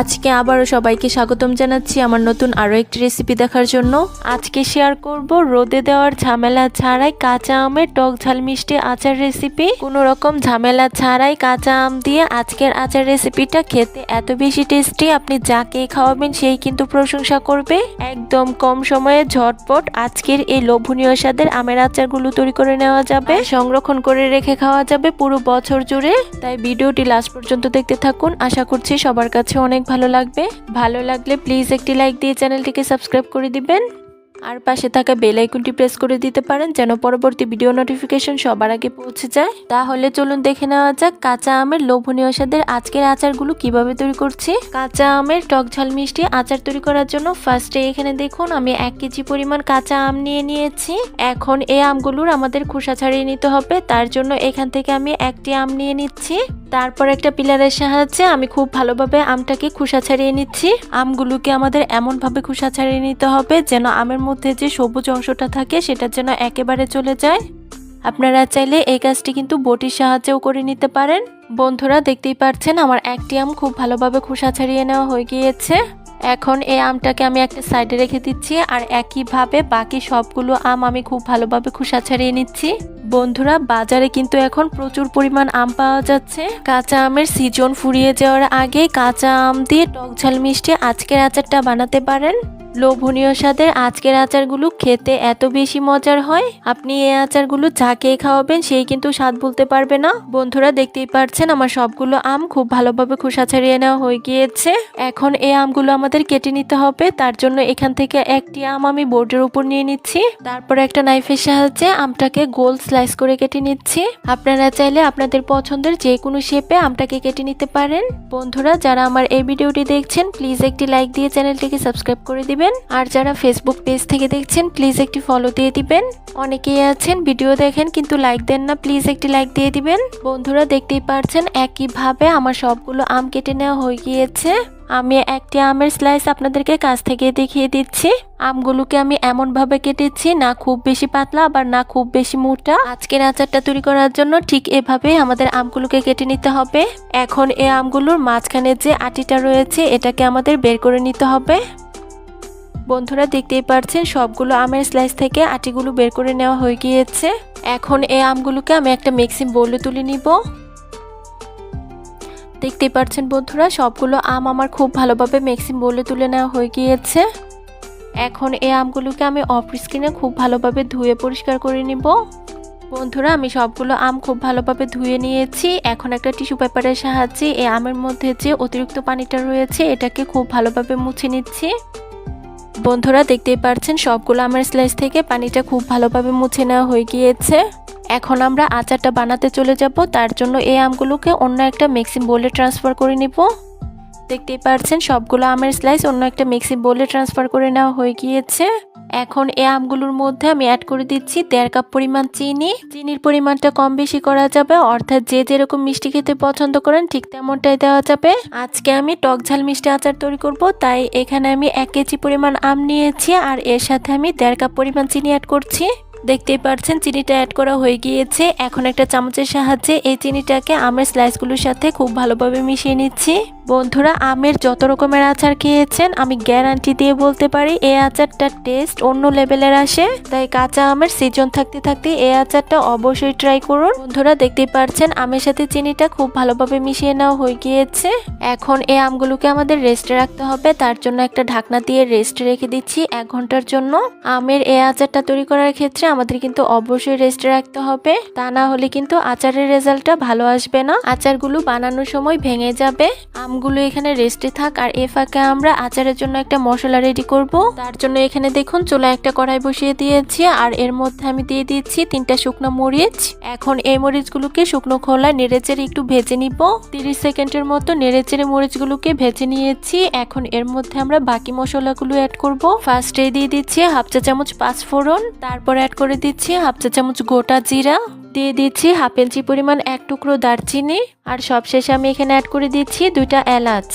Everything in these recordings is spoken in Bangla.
আজকে আবারও সবাইকে স্বাগতম জানাচ্ছি আমার নতুন আরও একটি রেসিপি দেখার জন্য। আজকে শেয়ার করব রোদে দেওয়ার ঝামেলা ছাড়াই কাঁচা আমের টক ঝাল মিষ্টি আচার রেসিপি কোনো রকম ঝামেলা ছাড়াই কাঁচা আম দিয়ে আজকের আচার রেসিপিটা খেতে এত বেশি টেস্টি আপনি যাকে খাওয়াবেন সেই কিন্তু প্রশংসা করবে। একদম কম সময়ে ঝটপট আজকের এই লোভনীয় স্বাদের আমের আচারগুলো তৈরি করে নেওয়া যাবে। সংরক্ষণ করে রেখে খাওয়া যাবে পুরো বছর জুড়ে। তাই ভিডিওটি লাস্ট পর্যন্ত দেখতে থাকুন। আশা করছি সবার কাছে অনেক ভালো লাগবে। ভালো লাগলে প্লিজ একটি লাইক দিয়ে চ্যানেলটিকে সাবস্ক্রাইব করে দিবেন। আর পাশে থাকা বেল আইকনটি প্রেস করে দিতে পারেন যেন পরবর্তী ভিডিও নোটিফিকেশন সবার আগে পৌঁছে যায়। তাহলে চলুন দেখে নেওয়া যাক কাঁচা আমের লোভনীয় স্বাদের আজকের আচারগুলো কীভাবে তৈরি করছি। কাঁচা আমের টক ঝাল মিষ্টি আচার তৈরি করার জন্য ফার্স্টে এখানে দেখুন, আমি এক কেজি পরিমাণ কাঁচা আম নিয়ে নিয়েছি। এখন এই আমগুলোর আমাদের খোসা ছাড়িয়ে নিতে হবে, তার জন্য এখান থেকে আমি একটি আম নিয়ে নিচ্ছি। তারপর একটা পিলারের সাহায্যে আমি খুব ভালোভাবে আমটাকে খোসা ছাড়িয়ে নিচ্ছি। আমগুলোকে আমাদের এমনভাবে খোসা ছাড়িয়ে নিতে হবে যেন আমের মধ্যে যে সবুজ অংশটা থাকে সেটা যেন একেবারে চলে যায়। আপনারা চাইলে এই কাজটি কিন্তু বটির সাহায্যেও করে নিতে পারেন। বন্ধুরা, দেখতেই পাচ্ছেন আমার একটি আম খুব ভালোভাবে খোসা ছাড়িয়ে নেওয়া হয়ে গিয়েছে। এখন এই আমটাকে আমি একটা সাইডে রেখে দিচ্ছি আর একইভাবে বাকি সবগুলো আম আমি খুব ভালোভাবে খোসা ছাড়িয়ে নিচ্ছি। বন্ধুরা, বাজারে কিন্তু এখন প্রচুর পরিমাণ আম পাওয়া যাচ্ছে। কাঁচা আমের সিজন ফুরিয়ে যাওয়ার আগে কাঁচা আম দিয়ে টক ঝাল মিষ্টি আজকের আচারটা বানাতে পারেন। লোভনীয় স্বাদের আজকের আচারগুলো খেতে এত বেশি মজার হয়। আপনি এই আচারগুলো যাকে খাওয়াবেন, সেই কিন্তু স্বাদ বলতে পারবে না। বন্ধুরা, দেখতেই পারছেন আমার সবগুলো আম খুব ভালোভাবে খোসা ছাড়িয়ে নেওয়া হয়ে গিয়েছে। এখন এই আমগুলো আমাদের কেটে নিতে হবে। তার জন্য এখান থেকে একটি আম আমি বোর্ডের উপর নিয়ে নিচ্ছি। তারপর একটা নাইফের সাহায্যে আমটাকে গোল স্লাইস করে কেটে নিচ্ছি। আপনারা চাইলে আপনাদের পছন্দের যে কোনো শেপে আমটাকে কেটে নিতে পারেন। বন্ধুরা, যারা আমার এই ভিডিওটি দেখছেন, প্লিজ একটি লাইক দিয়ে চ্যানেলটিকে সাবস্ক্রাইব করে দিবেন। আর যারা ফেসবুক পেজ থেকে দেখছেন প্লিজ একটি ফলো দিয়ে দিবেন। অনেকেই আছেন ভিডিও দেখেন, কিন্তু লাইক দেন না প্লিজ একটি লাইক দিয়ে দিবেন। বন্ধুরা, দেখতেই পারছেন, একইভাবে আমার সবগুলো আম কেটে নেওয়া হয়ে গিয়েছে। আমি একটি আমের স্লাইস আপনাদেরকে কাছ থেকে দেখিয়ে দিচ্ছি। আমগুলোকে আমি এমনভাবে কেটেছি, না খুব বেশি পাতলা, আবার না খুব বেশি মোটা। আজকের আচারটা তৈরি করার জন্য ঠিক এভাবে আমাদের আমগুলোকে কেটে নিতে হবে। এখন এই আমগুলোর মাঝখানে যে আটিটা রয়েছে, এটাকে আমাদের বের করে নিতে হবে। বন্ধুরা দেখতেই পারছেন, সবগুলো আমের স্লাইস থেকে আটিগুলো বের করে নেওয়া হয়ে গিয়েছে। এখন এই আমগুলোকে আমি একটা মিক্সিং বোলে তুলে নিব। দেখতেই পারছেন বন্ধুরা, সবগুলো আম আমার খুব ভালোভাবে মিক্সিং বোলে তুলে নেওয়া হয়ে গিয়েছে। এখন এই আমগুলোকে আমি অফ স্ক্রিনে খুব ভালোভাবে ধুয়ে পরিষ্কার করে নিব। বন্ধুরা, আমি সবগুলো আম খুব ভালোভাবে ধুয়ে নিয়েছি। এখন একটা টিস্যু পেপারের সাহায্যে এই আমের মধ্যে যে অতিরিক্ত পানিটা রয়েছে, এটাকে খুব ভালোভাবে মুছে নিচ্ছি। বন্ধুরা দেখতেই পারছেন, সবগুলো আমার স্লাইস থেকে পানিটা খুব ভালোভাবে মুছে নেওয়া হয়ে গিয়েছে। এখন আমরা আচারটা বানাতে চলে যাব, তার জন্য এই আমগুলোকে অন্য একটা মিক্সিং বোলে ট্রান্সফার করে নিব। দেখতেই পারছেন, সবগুলো আমের স্লাইস অন্য একটা মিক্সিং বোলে ট্রান্সফার করে নেওয়া হয়ে গিয়েছে। এখন এই আমগুলোর মধ্যে আমি অ্যাড করে দিচ্ছি দেড় কাপ পরিমাণ চিনি। চিনির পরিমাণটা কম বেশি করা যাবে, অর্থাৎ যে যেরকম মিষ্টি খেতে পছন্দ করেন ঠিক তেমনটাই দেওয়া যাবে। আজকে আমি টক ঝাল মিষ্টি আচার তৈরি করব, তাই এখানে আমি এক কেজি পরিমাণ আম নিয়েছি আর এর সাথে আমি দেড় কাপ পরিমাণ চিনি অ্যাড করছি। দেখতেই পাচ্ছেন চিনিটা অ্যাড করা হয়ে গিয়েছে। এখন একটা চামচের সাহায্যে এই চিনিটাকে আমের স্লাইসগুলোর সাথে খুব ভালোভাবে মিশিয়ে নিচ্ছি। বন্ধুরা, আমের যত রকমের আচার খেয়েছেন, আমি গ্যারান্টি দিয়ে বলতে পারি এই আচারটার টেস্ট অন্য লেভেলের আসে। তাই কাঁচা আমের সিজন থাকতে থাকতে এই আচারটা অবশ্যই ট্রাই করুন। বন্ধুরা, দেখতেই পাচ্ছেন আমের সাথে চিনিটা খুব ভালোভাবে মিশিয়ে নেওয়া হয়ে গিয়েছে। এখন এই আমগুলোকে আমাদের রেস্টে রাখতে হবে। তার জন্য একটা ঢাকনা দিয়ে রেস্টে রেখে দিচ্ছি এক ঘণ্টার জন্য। আমের এই আচারটা তৈরি করার ক্ষেত্রে আমাদের কিন্তু অবশ্যই রেস্টে রাখতে হবে। তা না হলে কিন্তু আচারের রেজাল্টটা ভালো আসবে না। আচারগুলো বানানোর সময় ভেঙে যাবে। আমগুলো এখানে রেস্টে থাক আর এ ফাঁকে আমরা আচারের জন্য একটা মশলা রেডি করব। তার জন্য এখানে দেখুন চুলা একটা কড়াই বসিয়ে দিয়েছি আর এর মধ্যে আমি দিয়ে দিচ্ছি তিনটা শুকনো মরিচ। এখন এই মরিচগুলোকে শুকনো খোলা নেড়েচেড়ে একটু ভেজে নিব। তিরিশ সেকেন্ডের মতো নেড়েচেড়ে মরিচগুলোকে ভেজে নিয়েছি। এখন এর মধ্যে আমরা বাকি মশলাগুলো অ্যাড করব। ফার্স্টে দিয়ে দিচ্ছি হাফ চা চামচ পাঁচ ফোড়ন তারপর অ্যাড করে দিচ্ছি হাফ চা চামচ গোটা জিরা। দিয়ে দিচ্ছি হাফ ইঞ্চি পরিমাণ এক টুকরো দারচিনি আর সবশেষে আমি এখানে অ্যাড করে দিচ্ছি দুইটা এলাচ।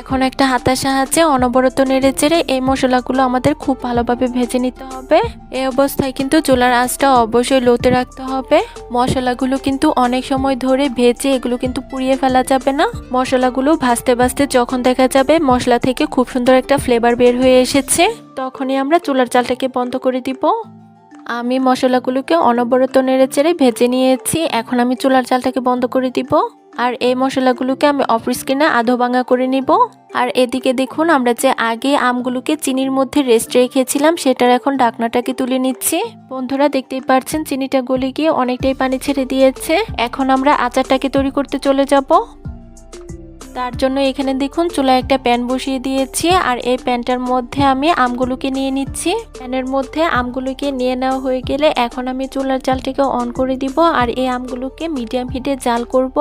এখন একটা হাতার সাহায্যে অনবরত নেড়ে চেড়ে এই মশলাগুলো আমাদের খুব ভালোভাবে ভেজে নিতে হবে। এই অবস্থায় কিন্তু চুলার আঁচটা অবশ্যই লোতে রাখতে হবে। মশলাগুলো কিন্তু অনেক সময় ধরে ভেজে এগুলো কিন্তু পুড়িয়ে ফেলা যাবে না। মশলাগুলো ভাজতে ভাজতে যখন দেখা যাবে মশলা থেকে খুব সুন্দর একটা ফ্লেভার বের হয়ে এসেছে, তখনই আমরা চুলার চালটাকে বন্ধ করে দিব। আমি মশলাগুলোকে অনবরত নেড়ে চেড়ে ভেজে নিয়েছি। এখন আমি চুলার জালটাকে বন্ধ করে দিব। আর এই মশলাগুলোকে আমি অফ স্ক্রিনে আধো ভাঙা করে নিব। আর এদিকে দেখুন, আমরা যে আগে আমগুলোকে চিনির মধ্যে রেস্ট রেখেছিলাম, সেটার এখন ডাকনাটাকে তুলে নিচ্ছি। বন্ধুরা, দেখতেই পাচ্ছেন চিনিটা গলে গিয়ে অনেকটাই পানি ছেড়ে দিয়েছে। এখন আমরা আচারটাকে তৈরি করতে চলে যাব। তার জন্য এখানে দেখুন চুলায় একটা প্যান বসিয়ে দিয়েছি, আর এই প্যানটার মধ্যে আমি আমগুলোকে নিয়ে নিচ্ছি। প্যানের মধ্যে আমগুলোকে নিয়ে নেওয়া হয়ে গেলে এখন আমি চুলার জালটিকে অন করে দিব, আর এই আমগুলোকে মিডিয়াম হিটে জাল করব।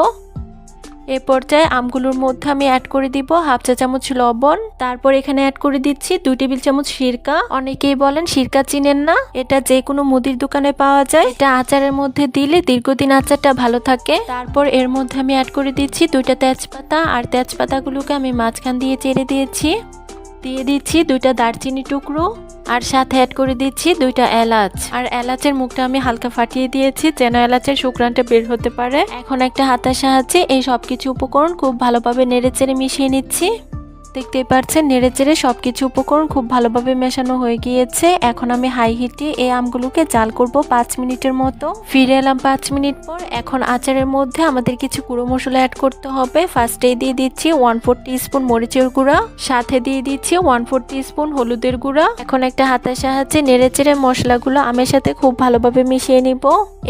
এ পর্যায়ে আমগুলোর মধ্যে আমি অ্যাড করে দিব হাফ চা চামচ লবণ। তারপর এখানে অ্যাড করে দিচ্ছি দুই টেবিল চামচ সিরকা। অনেকেই বলেন সিরকা চিনেন না, এটা যে কোনো মুদির দোকানে পাওয়া যায়। এটা আচারের মধ্যে দিলে দীর্ঘদিন আচারটা ভালো থাকে। তারপর এর মধ্যে আমি অ্যাড করে দিচ্ছি দুইটা তেজপাতা আর তেজপাতাগুলোকে আমি মাঝখান দিয়ে চেড়ে দিয়েছি। দিয়ে দিচ্ছি দুইটা দারচিনি টুকরো। আর সাথে অ্যাড করে দিচ্ছি দুইটা এলাচ। আর এলাচের মুখটা আমি হালকা ফাটিয়ে দিয়েছি যেন এলাচের শুক্রানটা বের হতে পারে। এখন একটা হাতার সাহায্যে এই সবকিছু উপকরণ খুব ভালোভাবে নেড়েচেড়ে মিশিয়ে নিচ্ছি। দেখতেই পাচ্ছেন নেড়েচেড়ে সব কিছু উপকরণ খুব ভালোভাবে মেশানো হয়ে গিয়েছে। এখন আমি হাই হিটে এই আমগুলোকে জাল করব পাঁচ মিনিটের মতো। ফিরে এলাম পাঁচ মিনিট পর। এখন আচারের মধ্যে আমাদের কিছু গুঁড়ো মশলা অ্যাড করতে হবে। ফার্স্টে দিয়ে দিচ্ছি ওয়ান ফোর স্পুন মরিচের গুঁড়া। সাথে দিয়ে দিচ্ছি ওয়ান ফোর স্পুন হলুদের গুঁড়া। এখন একটা হাতের সাহায্যে নেড়েচেড়ে মশলাগুলো আমের সাথে খুব ভালোভাবে মিশিয়ে নিব।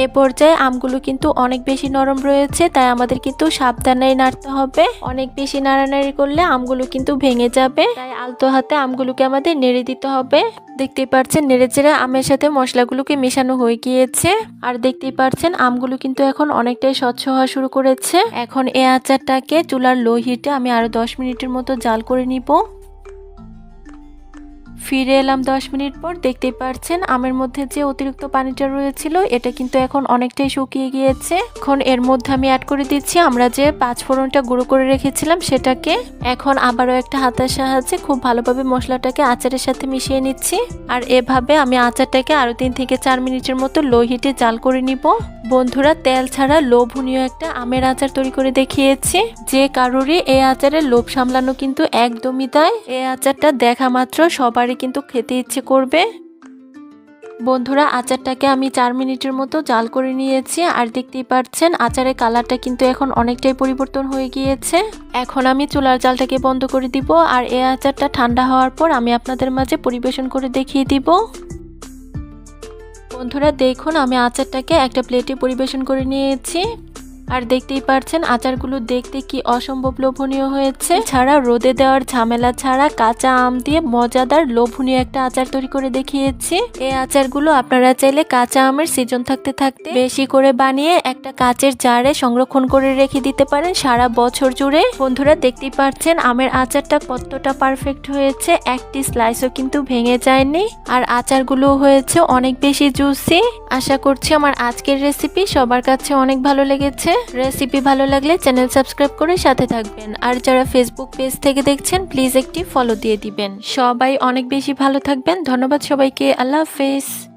এ পর্যায়ে আমগুলো কিন্তু অনেক বেশি নরম রয়েছে, তাই আমাদের কিন্তু সাবধানে নাড়তে হবে। অনেক বেশি নাড়ানাড়ি করলে আমগুলো কিন্তু ভেঙে যাবে। তাই আলতো হাতে আমগুলোকে আমাদের নেড়ে দিতে হবে। দেখতেই পাচ্ছেন নেড়ে চেড়ে আমের সাথে মশলাগুলোকে মেশানো হয়ে গিয়েছে। আর দেখতেই পাচ্ছেন আমগুলো কিন্তু এখন অনেকটাই স্বচ্ছ হওয়া শুরু করেছে। এখন এ আচারটাকে চুলার লো হিটে আমি আরও দশ মিনিটের মতো জাল করে নিব। ফিরে এলাম দশ মিনিট পর, দেখতেই পাচ্ছেন আমের মধ্যে যে অতিরিক্ত পানিটা রয়েছিল, এটা কিন্তু এখন অনেকটাই শুকিয়ে গিয়েছে। এখন এর মধ্যে আমি অ্যাড করে দিচ্ছি, আমরা যে পাঁচ ফোড়নটা গুঁড়ো করে রেখেছিলাম সেটাকে, এখন আবারও একটা হাতের সাহায্যে খুব ভালোভাবে মশলাটাকে আচারের সাথে মিশিয়ে নিচ্ছি। আর এভাবে আমি আচারটাকে আরও তিন থেকে চার মিনিটের মতো লো হিটে জাল করে নিব। বন্ধুরা, তেল ছাড়া লোভনীয় একটা আমের আচার তৈরি করে দেখিয়েছি। যে কারোরই এই আচারের লোভ সামলানো কিন্তু একদমই তাই। এই আচারটা দেখা মাত্র সবারই কিন্তু খেতে ইচ্ছে করবে। বন্ধুরা, আচারটাকে আমি চার মিনিটের মতো জাল করে নিয়েছি। আর দেখতেই পাচ্ছেন, আচারের কালারটা কিন্তু এখন অনেকটাই পরিবর্তন হয়ে গিয়েছে। এখন আমি চুলার জালটাকে বন্ধ করে দিব। আর এই আচারটা ঠান্ডা হওয়ার পর আমি আপনাদের মাঝে পরিবেশন করে দেখিয়ে দিব। বন্ধুরা, দেখুন, আমি আচারটাকে একটা প্লেটে পরিবেশন করে নিয়েছি। আর দেখতেই পারছেন আচারগুলো দেখতে কি অসম্ভব লোভনীয় হয়েছে। ছাড়া রোদে দেওয়ার ঝামেলা ছাড়া কাঁচা আম দিয়ে মজাদার লোভনীয় একটা আচার তৈরি করে দেখিয়েছি। এই আচারগুলো আপনারা চাইলে কাঁচা আমের সিজন থাকতে থাকতে বেশি করে বানিয়ে একটা কাচের জারে সংরক্ষণ করে রেখে দিতে পারেন সারা বছর জুড়ে। বন্ধুরা, দেখতেই পাচ্ছেন আমের আচারটা কতটা পারফেক্ট হয়েছে। একটি স্লাইসও কিন্তু ভেঙে যায়নি। আর আচারগুলো হয়েছে অনেক বেশি জুসি আশা করছি আমার আজকের রেসিপি সবার কাছে অনেক ভালো লেগেছে। রেসিপি ভালো লাগলে চ্যানেল সাবস্ক্রাইব করে সাথে থাকবেন। আর যারা ফেসবুক পেজ থেকে দেখছেন প্লিজ একটি ফলো দিয়ে দিবেন। সবাই অনেক বেশি ভালো থাকবেন। ধন্যবাদ সবাইকে। আল্লাহ হাফেজ।